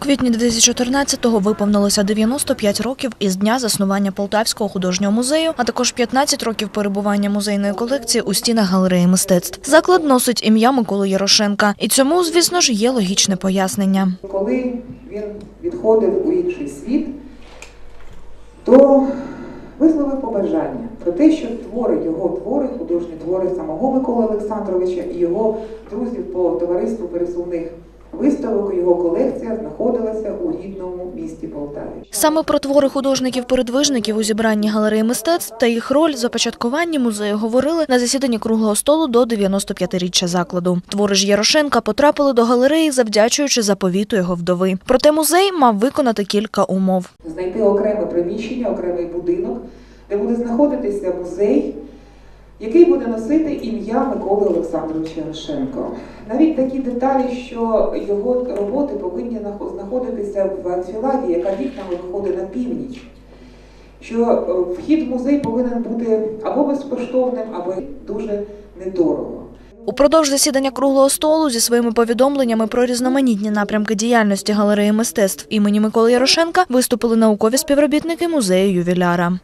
квітні 2014-го виповнилося 95 років із дня заснування Полтавського художнього музею, а також 15 років перебування музейної колекції у стінах галереї мистецтв. Заклад носить ім'я Миколи Ярошенка, і цьому, звісно ж, є логічне пояснення. Коли він відходив у інший світ, то висловив побажання про те, що твори, його твори, художні твори самого Миколи Олександровича і його друзів по товариству пересувних виставок, його колекція знаходилася у рідному місті Полтаві. Саме про твори художників-передвижників у зібранні галереї мистецтв та їх роль в започаткуванні музею говорили на засіданні круглого столу до 95-річчя закладу. Твори ж Ярошенка потрапили до галереї, завдячуючи заповіту його вдови. Проте музей мав виконати кілька умов. Знайти окреме приміщення, окремий будинок, де буде знаходитися музей, який буде носити ім'я Миколи Олександровича Ярошенко. Навіть такі деталі, що його роботи повинні знаходитися в анфіладі, яка вікнами виходить на північ. Що е, вхід в музей повинен бути або безкоштовним, або дуже недорого. Упродовж засідання круглого столу зі своїми повідомленнями про різноманітні напрямки діяльності галереї мистецтв імені Миколи Ярошенка виступили наукові співробітники музею ювіляра.